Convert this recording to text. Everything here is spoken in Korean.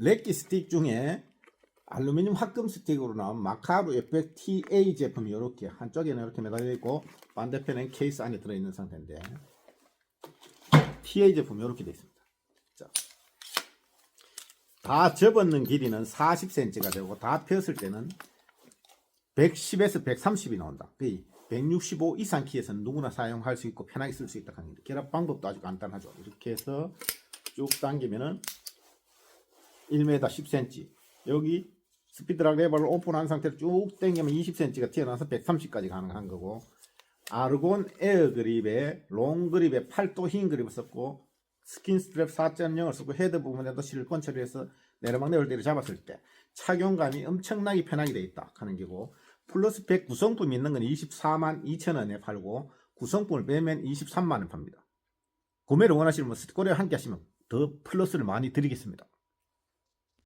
렉기 스틱 중에 알루미늄 합금 스틱으로 나온 마카루 FX TA 제품이 이렇게 한쪽에는 이렇게 매달려 있고 반대편엔 케이스 안에 들어있는 상태인데 TA 제품이 이렇게 되어 있습니다. 자, 다 접었는 길이는 40cm가 되고 다 폈을 때는 110에서 130이 나온다. 거의 165 이상 키에서는 누구나 사용할 수 있고 편하게 쓸 수 있다 합니다. 결합 방법도 아주 간단하죠. 이렇게 해서 쭉 당기면은 1m 10cm 여기 스피드락 레버를 오픈한 상태로 쭉 당기면 20cm가 튀어나와서 130까지 가능한 거고 아르곤 에어 그립에 롱 그립에 8도 흰 그립을 썼고 스킨 스트랩 4.0을 쓰고 헤드 부분에도 실리콘 처리해서 내리막 내올 때를 잡았을 때 착용감이 엄청나게 편하게 돼 있다 하는 게고 플러스 100 구성품 있는 건 24만 2천 원에 팔고 구성품을 빼면 23만 원 팝니다. 구매를 원하시면 스티커를 함께 하시면 더 플러스를 많이 드리겠습니다.